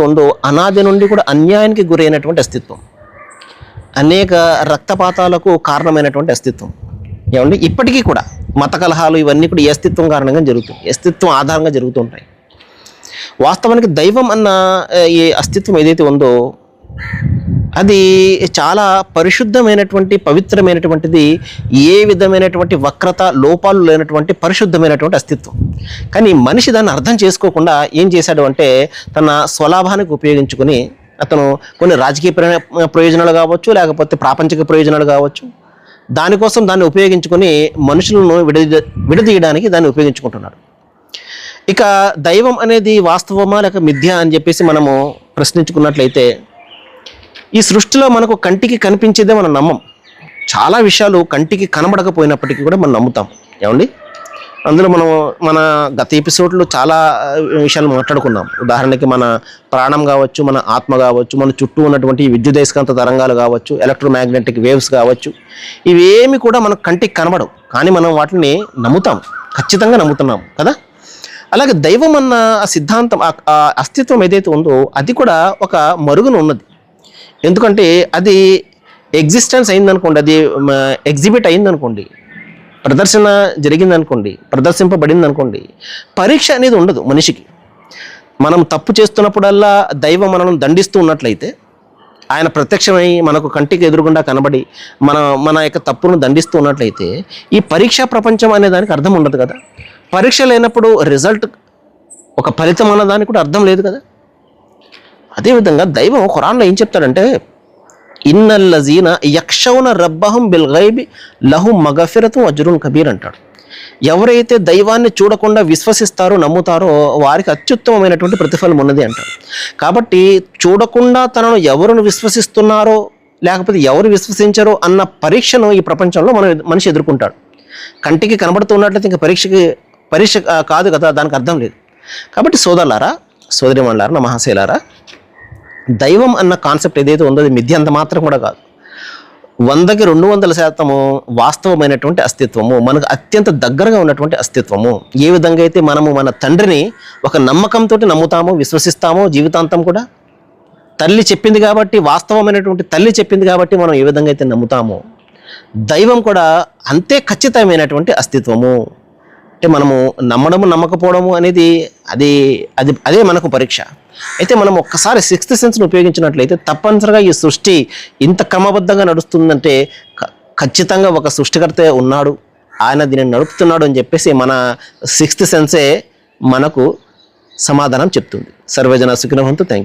ఉందో అనాది నుండి కూడా అన్యాయానికి గురైనటువంటి అస్తిత్వం. అనేక రక్తపాతాలకు కారణమైనటువంటి అస్తిత్వం. ఏమండి? ఇప్పటికీ కూడా మత కలహాలు ఇవన్నీ కూడా ఈ అస్తిత్వం కారణంగా జరుగుతాయి అస్తిత్వం ఆధారంగా జరుగుతుంటాయి. వాస్తవానికి దైవం అన్న ఈ అస్తిత్వం ఏదైతే ఉందో అది చాలా పరిశుద్ధమైనటువంటి పవిత్రమైనటువంటిది ఏ విధమైనటువంటి వక్రత లోపాలు లేనటువంటి పరిశుద్ధమైనటువంటి అస్తిత్వం. కానీ మనిషి దాన్ని అర్థం చేసుకోకుండా ఏం చేశాడు అంటే తన స్వలాభానికి ఉపయోగించుకొని అతను కొన్ని రాజకీయ ప్రయ- ప్రయోజనాలు కావచ్చు లేకపోతే ప్రాపంచిక ప్రయోజనాలు కావచ్చు దానికోసం దాన్ని ఉపయోగించుకొని మనుషులను విడదీ విడదీయడానికి దాన్ని ఉపయోగించుకుంటున్నాడు. ఇక దైవం అనేది వాస్తవమా లేక మిథ్య అని చెప్పేసి మనము ప్రశ్నించుకున్నట్లయితే ఈ సృష్టిలో మనకు కంటికి కనిపించేదే మనం నమ్మం. చాలా విషయాలు కంటికి కనబడకపోయినప్పటికీ కూడా మనం నమ్ముతాం. ఏమండి? అందులో మనం మన గత ఎపిసోడ్లో చాలా విషయాలు మాట్లాడుకున్నాం. ఉదాహరణకి మన ప్రాణం కావచ్చు మన ఆత్మ కావచ్చు మన చుట్టూ ఉన్నటువంటి విద్యుదయస్కాంత తరంగాలు కావచ్చు ఎలక్ట్రోమాగ్నెటిక్ వేవ్స్ కావచ్చు ఇవేమి కూడా మనకు కంటికి కనబడవు. కానీ మనం వాటిని నమ్ముతాం. ఖచ్చితంగా నమ్ముతున్నాం. కదా? అలాగే దైవం అన్న సిద్ధాంతం అస్తిత్వం ఏదైతే ఉందో అది కూడా ఒక మరుగున ఉన్నది. ఎందుకంటే అది ఎగ్జిస్టెన్స్ అయిందనుకోండి అది ఎగ్జిబిట్ అయిందనుకోండి ప్రదర్శన జరిగిందనుకోండి ప్రదర్శింపబడింది అనుకోండి పరీక్ష అనేది ఉండదు మనిషికి. మనం తప్పు చేస్తున్నప్పుడల్లా దైవం మనల్ని దండిస్తూ ఉన్నట్లయితే ఆయన ప్రత్యక్షమై మనకు కంటికి ఎదురుగుండా కనబడి మన మన యొక్క తప్పును దండిస్తూ ఉన్నట్లయితే ఈ పరీక్షా ప్రపంచం అనే దానికి అర్థం ఉండదు కదా. పరీక్ష లేనప్పుడు రిజల్ట్ ఒక ఫలితం అన్నదానికి కూడా అర్థం లేదు కదా. అదేవిధంగా దైవం ఖురాన్లో ఏం చెప్తాడంటే ఇన్నల్లజీన యక్షౌన రబ్బహం బిల్గైబి లహు మగఫిరతం అజురున్ కబీర్ అంటాడు. ఎవరైతే దైవాన్ని చూడకుండా విశ్వసిస్తారో నమ్ముతారో వారికి అత్యుత్తమమైనటువంటి ప్రతిఫలం ఉన్నది అంటారు కాబట్టి చూడకుండా తనను ఎవరును విశ్వసిస్తున్నారో లేకపోతే ఎవరు విశ్వసించారో అన్న పరీక్షను ఈ ప్రపంచంలో మన మనిషి ఎదుర్కొంటాడు. కంటికి కనబడుతున్నట్లయితే ఇంకా పరీక్షకి పరీక్ష కాదు కదా దానికి అర్థం లేదు. కాబట్టి సోదరులారా సోదరిమణులారా నా మహాశైలారా దైవం అన్న కాన్సెప్ట్ ఏదైతే ఉందో అది మిథ్య అంత మాత్రం కూడా కాదు. వందకి రెండు వందల శాతము వాస్తవమైనటువంటి అస్తిత్వము మనకు అత్యంత దగ్గరగా ఉన్నటువంటి అస్తిత్వము. ఏ విధంగా అయితే మనము మన తండ్రిని ఒక నమ్మకంతో నమ్ముతామో విశ్వసిస్తామో జీవితాంతం కూడా తల్లి చెప్పింది కాబట్టి వాస్తవమైనటువంటి తల్లి చెప్పింది కాబట్టి మనం ఏ విధంగా అయితే నమ్ముతామో దైవం కూడా అంతే ఖచ్చితమైనటువంటి అస్తిత్వము. అంటే మనము నమ్మడము నమ్మకపోవడము అనేది అది అది అదే మనకు పరీక్ష. అయితే మనం ఒక్కసారి సిక్స్త్ సెన్స్ని ఉపయోగించినట్లయితే తప్పనిసరిగా ఈ సృష్టి ఇంత క్రమబద్ధంగా నడుస్తుందంటే ఖచ్చితంగా ఒక సృష్టికర్త ఉన్నాడు. ఆయన దీనిని నడుపుతున్నాడు అని చెప్పేసి మన సిక్స్త్ సెన్సే మనకు సమాధానం చెప్తుంది. సర్వజన సుఖినవంతు థ్యాంక్ యూ